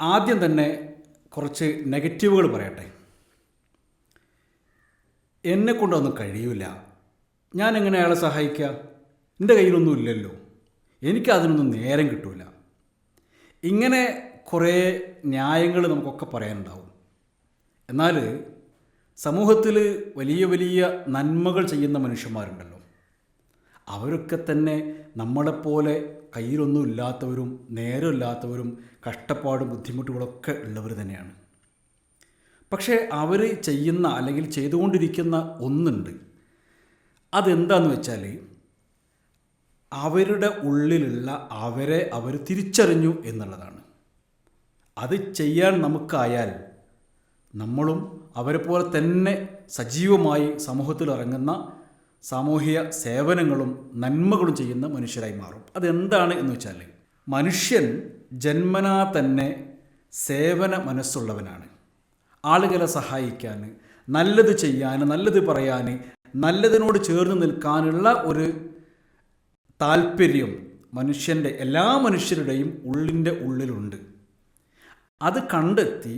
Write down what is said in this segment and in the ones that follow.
ആദ്യം തന്നെ കുറച്ച് നെഗറ്റീവുകൾ പറയട്ടെ. എന്നെ കൊണ്ടൊന്നും കഴിയൂല. ഞാൻ എങ്ങനെ അയാളെ സഹായിക്കുക എന്റെ കയ്യിലൊന്നും ഇല്ലല്ലോ. എനിക്ക് അതിനൊന്നും നേരം കിട്ടൂല. ഇങ്ങനെ കുറേ ന്യായങ്ങൾ നമുക്കൊക്കെ പറയാനുണ്ടാവും. എന്നാൽ സമൂഹത്തിൽ വലിയ വലിയ നന്മകൾ ചെയ്യുന്ന മനുഷ്യന്മാരുണ്ടല്ലോ. അവരൊക്കെ തന്നെ നമ്മളെപ്പോലെ കയ്യിലൊന്നും ഇല്ലാത്തവരും നേരമില്ലാത്തവരും കഷ്ടപ്പാടും ബുദ്ധിമുട്ടുകളൊക്കെ ഉള്ളവർ തന്നെയാണ്. പക്ഷേ അവർ ചെയ്യുന്ന അല്ലെങ്കിൽ ചെയ്തുകൊണ്ടിരിക്കുന്ന ഒന്നുണ്ട്. അതെന്താന്ന് വെച്ചാൽ അവരുടെ ഉള്ളിലുള്ള അവരെ അവർ തിരിച്ചറിഞ്ഞു എന്നുള്ളതാണ്. അത് ചെയ്യാൻ നമുക്കായാൽ നമ്മളും അവരെ പോലെ തന്നെ സജീവമായി സമൂഹത്തിൽ ഇറങ്ങുന്ന സാമൂഹിക സേവനങ്ങളും നന്മകളും ചെയ്യുന്ന മനുഷ്യരായി മാറും. അതെന്താണ് എന്ന് വെച്ചാൽ മനുഷ്യൻ ജന്മനാ തന്നെ സേവന മനസ്സുള്ളവനാണ്. ആളുകളെ സഹായിക്കാൻ നല്ലത് ചെയ്യാൻ നല്ലത് പറയാൻ നല്ലതിനോട് ചേർന്ന് നിൽക്കാനുള്ള ഒരു താല്പര്യം മനുഷ്യന്റെ എല്ലാ മനുഷ്യരുടെയും ഉള്ളിന്റെ ഉള്ളിലുണ്ട്. അത് കണ്ടെത്തി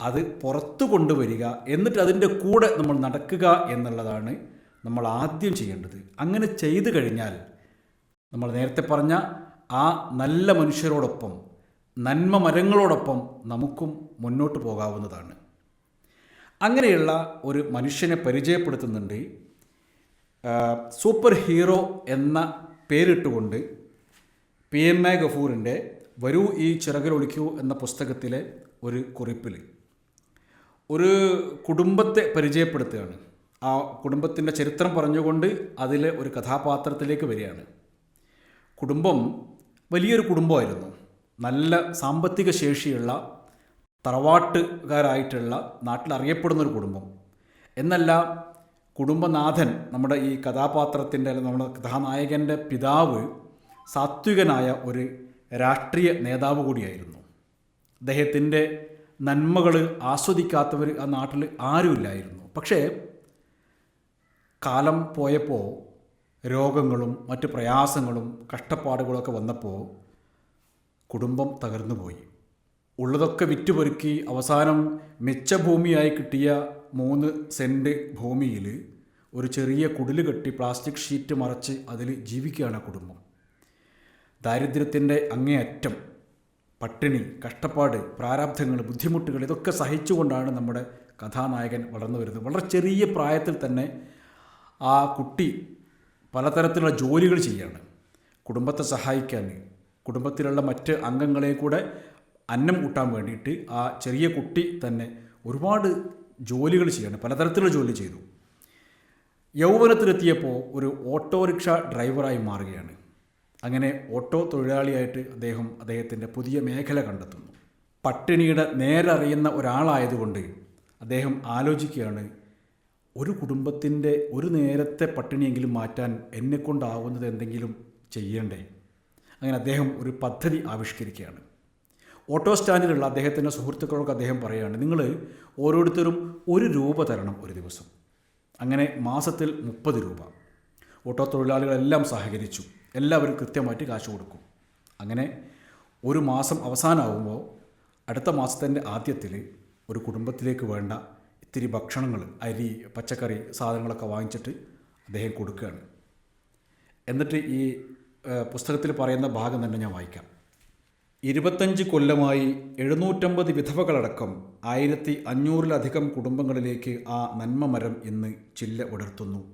അത് പുറത്തു കൊണ്ടുവരിക എന്നിട്ട് അതിന്റെ കൂടെ നമ്മൾ നടക്കുക എന്നുള്ളതാണ് നമ്മൾ ആദ്യം ചെയ്യേണ്ടത്. അങ്ങനെ ചെയ്തു കഴിഞ്ഞാൽ നമ്മൾ നേരത്തെ പറഞ്ഞ ആ നല്ല മനുഷ്യരോടൊപ്പം നന്മ മരങ്ങളോടൊപ്പം നമുക്കും മുന്നോട്ട് പോകാവുന്നതാണ്. അങ്ങനെയുള്ള ഒരു മനുഷ്യനെ പരിചയപ്പെടുത്തുന്നുണ്ട്. സൂപ്പർ ഹീറോ എന്ന പേരിട്ടുകൊണ്ട് പി എം എ ഗഫൂറിന്റെ വരൂ ഈ ചിറകിലൊളിക്കൂ എന്ന പുസ്തകത്തിലെ ഒരു കുറിപ്പിൽ ഒരു കുടുംബത്തെ പരിചയപ്പെടുത്തുകയാണ്. ആ കുടുംബത്തിന്റെ ചരിത്രം പറഞ്ഞുകൊണ്ട് അതിലെ ഒരു കഥാപാത്രത്തിലേക്ക് വരികയാണ്. കുടുംബം വലിയൊരു കുടുംബമായിരുന്നു. നല്ല സാമ്പത്തിക ശേഷിയുള്ള തറവാട്ടുകാരായിട്ടുള്ള നാട്ടിൽ അറിയപ്പെടുന്ന ഒരു കുടുംബം. എന്നല്ല കുടുംബനാഥൻ നമ്മുടെ ഈ കഥാപാത്രത്തിന്റെ അല്ലെങ്കിൽ നമ്മുടെ കഥാനായകന്റെ പിതാവ് സാത്വികനായ ഒരു രാഷ്ട്രീയ നേതാവ് കൂടിയായിരുന്നു. അദ്ദേഹത്തിന്റെ നന്മകൾ ആസ്വദിക്കാത്തവർ ആ നാട്ടിൽ ആരുമില്ലായിരുന്നു. പക്ഷേ കാലം പോയപ്പോൾ രോഗങ്ങളും മറ്റ് പ്രയാസങ്ങളും കഷ്ടപ്പാടുകളൊക്കെ വന്നപ്പോൾ കുടുംബം തകർന്നു പോയി. ഉള്ളതൊക്കെ വിറ്റുപൊരുക്കി അവസാനം മിച്ചഭൂമിയായി കിട്ടിയ മൂന്ന് സെന്റ് ഭൂമിയിൽ ഒരു ചെറിയ കുടിൽ കെട്ടി പ്ലാസ്റ്റിക് ഷീറ്റ് മറച്ച് അതിൽ ജീവിക്കുകയാണ് കുടുംബം. ദാരിദ്ര്യത്തിന്റെ അങ്ങേയറ്റം പട്ടിണി കഷ്ടപ്പാട് പ്രാരാബ്ധങ്ങൾ ബുദ്ധിമുട്ടുകൾ ഇതൊക്കെ സഹിച്ചുകൊണ്ടാണ് നമ്മുടെ കഥാനായകൻ വളർന്നു വരുന്നത്. വളരെ ചെറിയ പ്രായത്തിൽ തന്നെ ആ കുട്ടി പലതരത്തിലുള്ള ജോലികൾ ചെയ്യാണ്. കുടുംബത്തെ സഹായിക്കാൻ കുടുംബത്തിലുള്ള മറ്റ് അംഗങ്ങളെ കൂടെ അന്നം കൂട്ടാൻ വേണ്ടിയിട്ട് ആ ചെറിയ കുട്ടി തന്നെ ഒരുപാട് ജോലികൾ ചെയ്യാണ് പലതരത്തിലുള്ള ജോലി ചെയ്തു. യൗവനത്തിലെത്തിയപ്പോൾ ഒരു ഓട്ടോറിക്ഷ ഡ്രൈവറായി മാറുകയാണ്. അങ്ങനെ ഓട്ടോ തൊഴിലാളിയായിട്ട് അദ്ദേഹം അദ്ദേഹത്തിന്റെ പുതിയ മേഖല കണ്ടെത്തുന്നു. പട്ടിണിയുടെ നേരറിയുന്ന ഒരാളായതുകൊണ്ട് അദ്ദേഹം ആലോചിക്കുകയാണ് ഒരു കുടുംബത്തിന്റെ ഒരു നേരത്തെ പട്ടിണിയെങ്കിലും മാറ്റാൻ എന്നെക്കൊണ്ടാവുന്നത് എന്തെങ്കിലും ചെയ്യണ്ടേ? അങ്ങനെ അദ്ദേഹം ഒരു പദ്ധതി ആവിഷ്കരിക്കുകയാണ്. ഓട്ടോ സ്റ്റാൻഡിലുള്ള അദ്ദേഹത്തിന്റെ സുഹൃത്തുക്കളൊക്കെ അദ്ദേഹം പറയുകയാണ് നിങ്ങൾ ഓരോരുത്തരും ഒരു രൂപ തരണം ഒരു ദിവസം. അങ്ങനെ മാസത്തിൽ മുപ്പത് രൂപ. ഓട്ടോ തൊഴിലാളികളെല്ലാം സഹകരിച്ചു. എല്ലാവരും കൃത്യമായിട്ട് കാശ് കൊടുക്കും. അങ്ങനെ ഒരു മാസം അവസാനമാകുമ്പോൾ അടുത്ത മാസത്തിന്റെ ആദ്യത്തിൽ ഒരു കുടുംബത്തിലേക്ക് വേണ്ട ഇത്തിരി ഭക്ഷണങ്ങൾ അരി പച്ചക്കറി സാധനങ്ങളൊക്കെ വാങ്ങിച്ചിട്ട് അദ്ദേഹം കൊടുക്കുകയാണ്. എന്നിട്ട് ഈ പുസ്തകത്തിൽ പറയുന്ന ഭാഗം തന്നെ ഞാൻ വായിക്കാം. ഇരുപത്തഞ്ച് കൊല്ലമായി എഴുന്നൂറ്റമ്പത് വിധവകളടക്കം ആയിരത്തി അഞ്ഞൂറിലധികം കുടുംബങ്ങളിലേക്ക് ആ നന്മ മരം ഇന്ന് ചില്ല ഉടർത്തുന്നു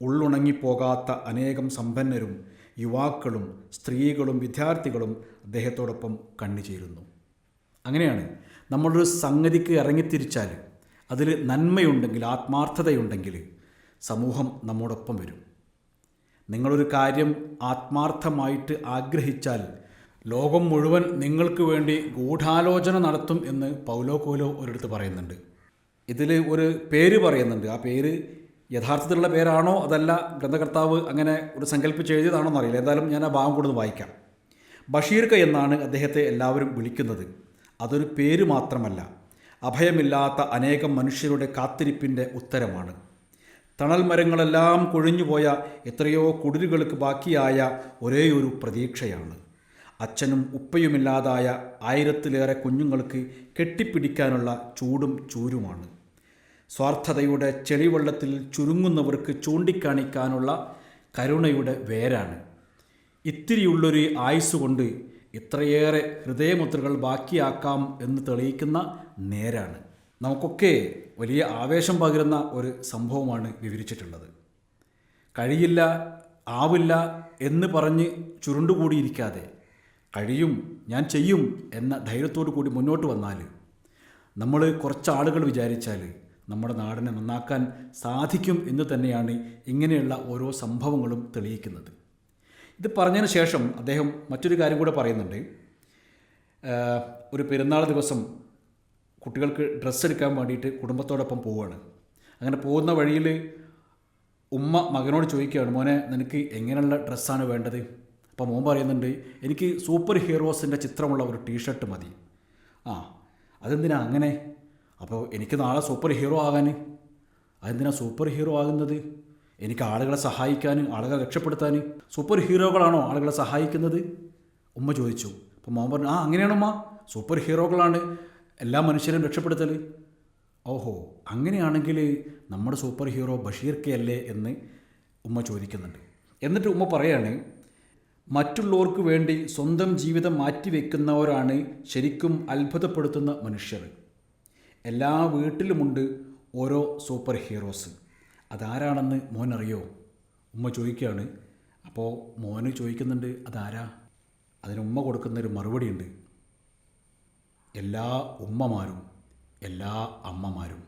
ഉള്ളുണങ്ങിപ്പോകാത്ത അനേകം സമ്പന്നരും യുവാക്കളും സ്ത്രീകളും വിദ്യാർത്ഥികളും അദ്ദേഹത്തോടൊപ്പം കണ്ണു ചേരുന്നു അങ്ങനെയാണ് നമ്മളൊരു സംഗതിക്ക് ഇറങ്ങിത്തിരിച്ചാൽ അതിൽ നന്മയുണ്ടെങ്കിൽ ആത്മാർത്ഥതയുണ്ടെങ്കിൽ സമൂഹം നമ്മോടൊപ്പം വരും. നിങ്ങളൊരു കാര്യം ആത്മാർത്ഥമായിട്ട് ആഗ്രഹിച്ചാൽ ലോകം മുഴുവൻ നിങ്ങൾക്ക് വേണ്ടി ഗൂഢാലോചന നടത്തും എന്ന് പൗലോ കോലോ ഒരിടത്ത് പറയുന്നുണ്ട്. ഇതിൽ ഒരു പേര് പറയുന്നുണ്ട്. ആ പേര് യഥാർത്ഥത്തിലുള്ള പേരാണോ അതല്ല ഗ്രന്ഥകർത്താവ് അങ്ങനെ ഒരു സങ്കല്പിച്ച് എഴുതിയതാണോ എന്നറിയില്ല എന്തായാലും ഞാൻ ആ ഭാഗം കൂടുതൽ വായിക്കാം. ബഷീർക്ക എന്നാണ് അദ്ദേഹത്തെ എല്ലാവരും വിളിക്കുന്നത്. അതൊരു പേര് മാത്രമല്ല. അഭയമില്ലാത്ത അനേകം മനുഷ്യരുടെ കാത്തിരിപ്പിന്റെ ഉത്തരമാണ്. തണൽ മരങ്ങളെല്ലാം കൊഴിഞ്ഞുപോയ എത്രയോ കുടിലുകൾക്ക് ബാക്കിയായ ഒരേയൊരു പ്രതീക്ഷയാണ്. അച്ഛനും ഉപ്പയുമില്ലാതായ ആയിരത്തിലേറെ കുഞ്ഞുങ്ങൾക്ക് കെട്ടിപ്പിടിക്കാനുള്ള ചൂടും ചൂരുമാണ്. സ്വാർത്ഥതയുടെ ചെളിവെള്ളത്തിൽ ചുരുങ്ങുന്നവർക്ക് ചൂണ്ടിക്കാണിക്കാനുള്ള കരുണയുടെ വേരാണ്. ഇത്തിരിയുള്ളൊരു ആയുസ് കൊണ്ട് ഇത്രയേറെ ഹൃദയമുദ്രകൾ ബാക്കിയാക്കാം എന്ന് തെളിയിക്കുന്ന നേരാണ്. നമുക്കൊക്കെ വലിയ ആവേശം പകരുന്ന ഒരു സംഭവമാണ് വിവരിച്ചിട്ടുള്ളത്. കഴിയില്ല ആവില്ല എന്ന് പറഞ്ഞ് ചുരുണ്ടുകൂടിയിരിക്കാതെ കഴിയും ഞാൻ ചെയ്യും എന്ന ധൈര്യത്തോടു കൂടി മുന്നോട്ട് വന്നാൽ നമ്മൾ കുറച്ച് ആളുകൾ വിചാരിച്ചാൽ നമ്മുടെ നാടിനെ നന്നാക്കാൻ സാധിക്കും എന്ന് തന്നെയാണ് ഇങ്ങനെയുള്ള ഓരോ സംഭവങ്ങളും തെളിയിക്കുന്നത്. ഇത് പറഞ്ഞതിന് ശേഷം അദ്ദേഹം മറ്റൊരു കാര്യം കൂടെ പറയുന്നുണ്ട്. ഒരു പെരുന്നാൾ ദിവസം കുട്ടികൾക്ക് ഡ്രസ്സ് എടുക്കാൻ വേണ്ടിയിട്ട് കുടുംബത്തോടൊപ്പം പോവുകയാണ് അങ്ങനെ പോകുന്ന വഴിയിൽ ഉമ്മ മകനോട് ചോദിക്കുകയാണ് മോനെ നിനക്ക് എങ്ങനെയുള്ള ഡ്രസ്സാണ് വേണ്ടത്? അപ്പോൾ മോൻ പറയുന്നുണ്ട് എനിക്ക് സൂപ്പർ ഹീറോസിന്റെ ചിത്രമുള്ള ഒരു ടീഷർട്ട് മതി. ആ അതെന്തിനാ അങ്ങനെ? അപ്പോൾ എനിക്ക് നാളെ സൂപ്പർ ഹീറോ ആകാൻ അതെന്തിനാ സൂപ്പർ ഹീറോ ആകുന്നത്? എനിക്ക് ആളുകളെ സഹായിക്കാനും ആളുകളെ രക്ഷപ്പെടുത്താനും സൂപ്പർ ഹീറോകളാണോ ആളുകളെ സഹായിക്കുന്നത്? ഉമ്മ ചോദിച്ചു. അപ്പോൾ മോൻ പറഞ്ഞു ആ അങ്ങനെയാണ് അങ്ങനെയാണമ്മ സൂപ്പർ ഹീറോകളാണ് എല്ലാ മനുഷ്യരും രക്ഷപ്പെടുത്തൽ ഓഹോ അങ്ങനെയാണെങ്കിൽ നമ്മുടെ സൂപ്പർ ഹീറോ ബഷീർ കെ അല്ലേ എന്ന് ഉമ്മ ചോദിക്കുന്നുണ്ട്. എന്നിട്ട് ഉമ്മ പറയാണ് മറ്റുള്ളവർക്ക് വേണ്ടി സ്വന്തം ജീവിതം മാറ്റിവെക്കുന്നവരാണ് ശരിക്കും അത്ഭുതപ്പെടുത്തുന്ന മനുഷ്യർ. എല്ലാ വീട്ടിലുമുണ്ട് ഓരോ സൂപ്പർ ഹീറോസ് അതാരാണെന്ന് മോൻ അറിയോ ഉമ്മ ചോദിക്കുകയാണ്. അപ്പോൾ മോന് ചോദിക്കുന്നുണ്ട് അതാരാ? അതിന് ഉമ്മ കൊടുക്കുന്നൊരു മറുപടിയുണ്ട്. എല്ലാ ഉമ്മമാരും എല്ലാ അമ്മമാരും